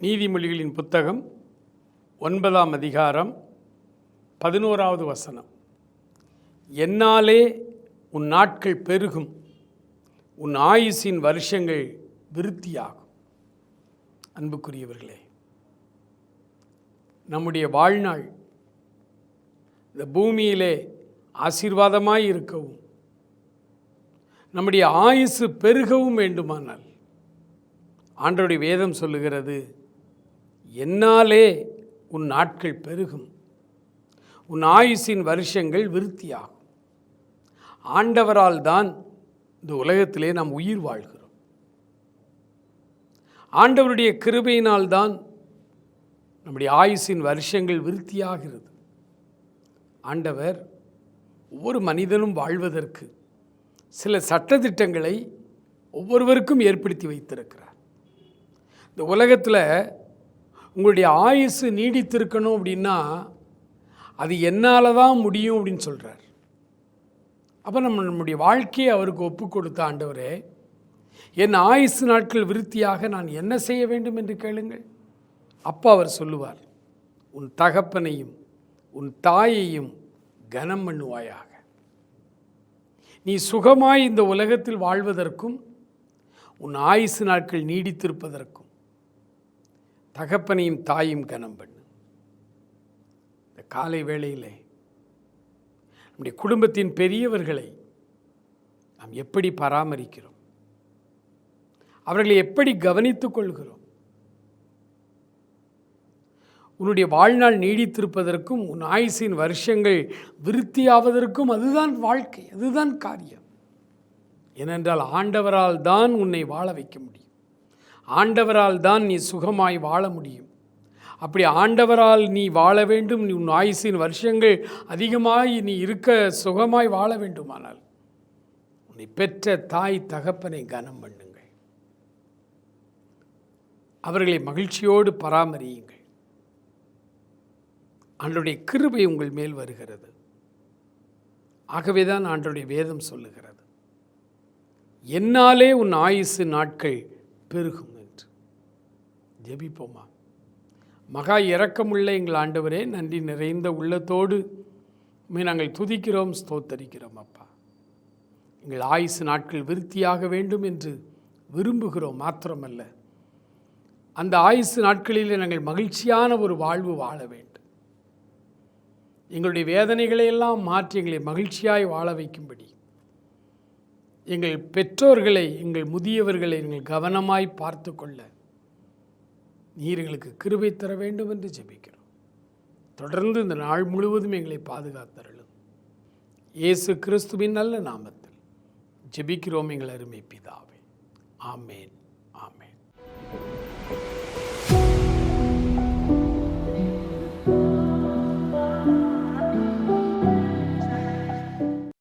நீதிமொழிகளின் புத்தகம் ஒன்பதாம் அதிகாரம் பதினோராவது வசனம். என்னாலே உன் நாட்கள் பெருகும் உன் ஆயுசின் வருஷங்கள் விருத்தியாகும். அன்புக்குரியவர்களே நம்முடைய வாழ்நாள் இந்த பூமியிலே ஆசீர்வாதமாய் இருக்கவும் நம்முடைய ஆயுசு பெருகவும் வேண்டுமானால் ஆண்டோடைய வேதம் சொல்லுகிறது என்னாலே உன் நாட்கள் பெருகும். உன் ஆயுசின் வருஷங்கள் விருத்தியாகும். ஆண்டவரால் தான் இந்த உலகத்திலே நாம் உயிர் வாழ்கிறோம். ஆண்டவருடைய கிருபையினால் தான் நம்முடைய ஆயுசின் வருஷங்கள் விருத்தியாகிறது. ஆண்டவர் ஒவ்வொரு மனிதனும் வாழ்வதற்கு சில சட்டத்திட்டங்களை ஒவ்வொருவருக்கும் ஏற்படுத்தி வைத்திருக்கிறார். இந்த உலகத்தில் உங்களுடைய ஆயுசு நீடித்திருக்கணும் அப்படின்னா அது என்னால் தான் முடியும் அப்படின்னு சொல்கிறார் அப்போ நம்ம நம்முடைய வாழ்க்கையை அவருக்கு ஒப்பு கொடுத்த ஆண்டவரே என் ஆயுசு நாட்கள் விருத்தியாக நான் என்ன செய்ய வேண்டும் என்று கேளுங்கள். அப்பா அவர் சொல்லுவார் உன் தகப்பனையும் உன் தாயையும் கனம் பண்ணுவாயாக. நீ சுகமாய் இந்த உலகத்தில் வாழ்வதற்கும் உன் ஆயுசு நாட்கள் நீடித்திருப்பதற்கும் தகப்பனையும் தாயும் கனம் பண்ணு. இந்த காலை வேளையிலே நம்முடைய குடும்பத்தின் பெரியவர்களை நாம் எப்படி பராமரிக்கிறோம்? அவர்களை எப்படி கவனித்துக் கொள்கிறோம்? உன்னுடைய வாழ்நாள் நீடித்திருப்பதற்கும் உன் ஆயுசின் வருஷங்கள் விருத்தியாவதற்கும் அதுதான் வாழ்க்கை அதுதான் காரியம். ஏனென்றால் ஆண்டவரால் தான் உன்னை வாழ வைக்க முடியும். ஆண்டவரால் தான் நீ சுகமாய் வாழ முடியும். அப்படி ஆண்டவரால் நீ வாழ வேண்டும். நீ உன் ஆயுசின் வருஷங்கள் அதிகமாய் நீ இருக்க சுகமாய் வாழ வேண்டுமானால் உன்னை பெற்ற தாய் தகப்பனை கனம் பண்ணுங்கள். அவர்களை மகிழ்ச்சியோடு பராமரியுங்கள். ஆண்டோடைய கிருபை உங்கள் மேல் வருகிறது. ஆகவே தான் ஆண்டோடைய வேதம் சொல்லுகிறது. என்னாலே உன் ஆயுசு நாட்கள் பெருகும். ஜெபிப்போமா? மகா இரக்கமுள்ள எங்கள் ஆண்டவரே நன்றி நிறைந்த உள்ளத்தோடு உண்மை நாங்கள் துதிக்கிறோம் ஸ்தோத்தரிக்கிறோம் அப்பா. எங்கள் ஆயுசு நாட்கள் விருத்தியாக வேண்டும் என்று விரும்புகிறோம் மாத்திரமல்ல. அந்த ஆயுசு நாட்களில் நாங்கள் மகிழ்ச்சியான ஒரு வாழ்வு வாழ வேண்டும். எங்களுடைய வேதனைகளை எல்லாம் மாற்றி எங்களை மகிழ்ச்சியாய் வாழ வைக்கும்படி. எங்கள் பெற்றோர்களை எங்கள் முதியவர்களை எங்கள் கவனமாய் பார்த்து கொள்ள நீர் எங்களுக்கு கிருபை தர வேண்டும் என்று ஜெபிக்கிறோம். தொடர்ந்து இந்த நாள் முழுவதும் எங்களை பாதுகாத்தருளும். இயேசு கிறிஸ்துவின் நல்ல நாமத்தில் ஜெபிக்கிறோம் எங்கள் அருமை பிதாவே. ஆமேன் ஆமேன்.